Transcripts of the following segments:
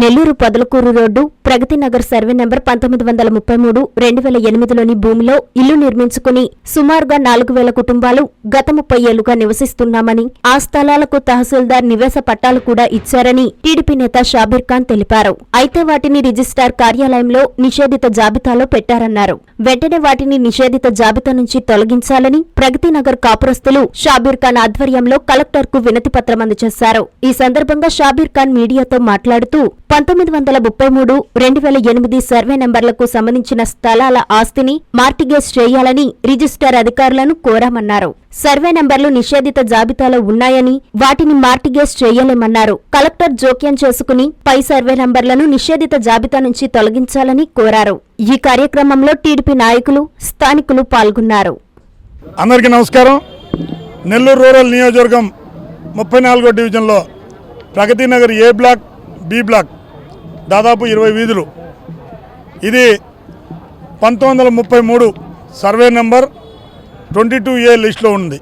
Nellore Podalakur road Pragati Nagar survey number పంతొమ్మిది వందల ముప్పై మూడు రెండు వేల ఎనిమిదిలోని భూమిలో ఇల్లు నిర్మించుకుని సుమారుగా నాలుగు వేల కుటుంబాలు గత ముప్పై ఏళ్ళుగా నివసిస్తున్నామని ఆ స్థలాలకు తహసీల్దార్ నివేశ పట్టాలు కూడా ఇచ్చారని టీడీపీ నేత షాబీర్ ఖాన్ తెలిపారు. అయితే వాటిని రిజిస్ట్రార్ కార్యాలయంలో నిషేధిత జాబితాలో పెట్టారన్నారు. వెంటనే వాటిని నిషేధిత జాబితా నుంచి తొలగించాలని ప్రగతి నగర్ కాపురస్తులు షాబీర్ ఖాన్ ఆధ్వర్యంలో కలెక్టర్కు వినతిపత్రం అందజేశారు. ఈ సందర్భంగా షాబీర్ ఖాన్ మీడియాతో మాట్లాడుతూ పంతొమ్మిది వందల ముప్పై మూడు రెండు వేల ఎనిమిది సర్వే నెంబర్లకు సంబంధించిన స్థలాల ఆస్తిని మార్టిగేజ్ చేయాలని రిజిస్టార్ అధికారులను కోరామన్నారు. సర్వే నెంబర్లు నిషేధిత జాబితాలో ఉన్నాయని వాటిని మార్టిగేజ్ చేయలేమన్నారు. కలెక్టర్ జోక్యం చేసుకుని పై సర్వే నంబర్లను నిషేధిత జాబితా నుంచి తొలగించాలని కోరారు. ఈ కార్యక్రమంలో టీడీపీ నాయకులు స్థానికులు పాల్గొన్నారు. అందరికీ నమస్కారం. నెల్లూరు రూరల్ నియోజకవర్గం ముప్పై నాలుగో డివిజన్లో Pragati Nagar A block B block దాదాపు ఇరవై వీధులు. ఇది పంతొమ్మిది ముప్పై మూడు survey number twenty two A లిస్టులో ఉంది.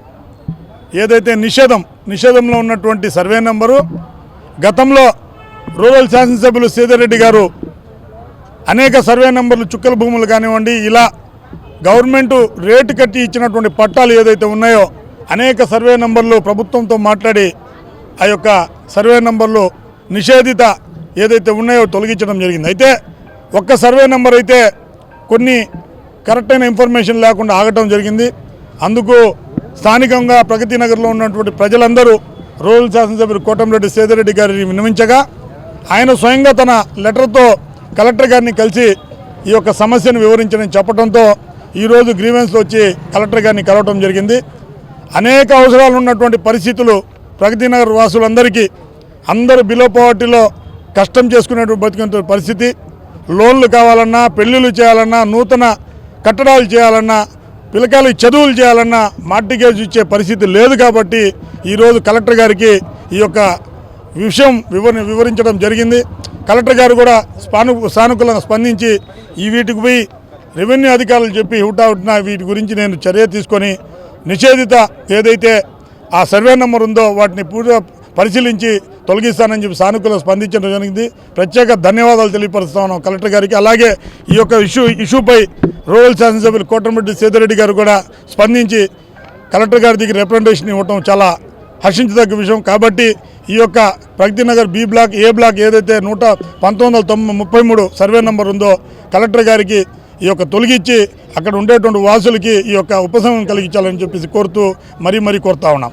ఏదైతే నిషేధం నిషేధంలో ఉన్నటువంటి సర్వే నెంబరు గతంలో రూరల్ శాసనసభ్యులు సీతారెడ్డి గారు అనేక సర్వే నెంబర్లు చుక్కల భూములు కానివ్వండి ఇలా గవర్నమెంట్ రేటు కట్టి ఇచ్చినటువంటి పట్టాలు ఏదైతే ఉన్నాయో అనేక సర్వే నెంబర్లు ప్రభుత్వంతో మాట్లాడి ఆ యొక్క సర్వే నెంబర్లు నిషేధిత ఏదైతే ఉన్నాయో తొలగించడం జరిగింది. అయితే ఒక్క సర్వే నెంబర్ అయితే కొన్ని కరెక్ట్ అయిన ఇన్ఫర్మేషన్ లేకుండా ఆగటం జరిగింది. అందుకు స్థానికంగా ప్రగతి నగర్లో ఉన్నటువంటి ప్రజలందరూ రూరల్ శాసనసభ్యులు కోటంరెడ్డి సేదిరెడ్డి గారిని విన్నవించగా ఆయన స్వయంగా తన లెటర్తో కలెక్టర్ గారిని కలిసి ఈ యొక్క సమస్యను వివరించడం చెప్పడంతో ఈరోజు గ్రీవెన్స్లో వచ్చి కలెక్టర్ గారిని కలవటం జరిగింది. అనేక అవసరాలు ఉన్నటువంటి పరిస్థితులు ప్రగతి నగర్ వాసులందరికీ అందరూ బిలో పవర్టీలో కష్టం చేసుకునేటువంటి బతికిన పరిస్థితి? లోన్లు కావాలన్నా పెళ్ళిళ్ళు చేయాలన్నా నూతన కట్టడాలు చేయాలన్నా పిల్లకాయలు చదువులు చేయాలన్నా మార్టిగేజ్ ఇచ్చే పరిస్థితి లేదు కాబట్టి ఈరోజు కలెక్టర్ గారికి ఈ యొక్క విషయం వివర వివరించడం జరిగింది. కలెక్టర్ గారు కూడా స్పాను సానుకూలంగా స్పందించి ఈ వీటికి పోయి రెవెన్యూ అధికారులు చెప్పి హుటాహుటిన వీటి గురించి నేను చర్య తీసుకొని నిషేధిత ఏదైతే ఆ సర్వే నెంబర్ ఉందో వాటిని పూర్తిగా పరిశీలించి తొలగిస్తానని చెప్పి సానుకూల స్పందించడం జరిగింది. ప్రత్యేక ధన్యవాదాలు తెలియపరుస్తా ఉన్నాం కలెక్టర్ గారికి. అలాగే ఈ యొక్క ఇష్యూ ఇష్యూపై రూరల్ శాసనసభ్యులు కోటమిరెడ్డి సీతారెడ్డి గారు కూడా స్పందించి కలెక్టర్ గారి దగ్గర రిప్రజెంటేషన్ ఇవ్వటం చాలా హర్షించదగ్గ విషయం. కాబట్టి ఈ యొక్క Pragatinagar B block A block ఏదైతే నూట పంతొమ్మిది వందల తొంభై ముప్పై మూడు సర్వే నెంబర్ ఉందో కలెక్టర్ గారికి ఈ యొక్క తొలగించి అక్కడ ఉండేటువంటి వాసులకి ఈ యొక్క ఉపశమనం కలిగించాలని చెప్పేసి కోరుతూ మరీ మరీ కోరుతా ఉన్నాం.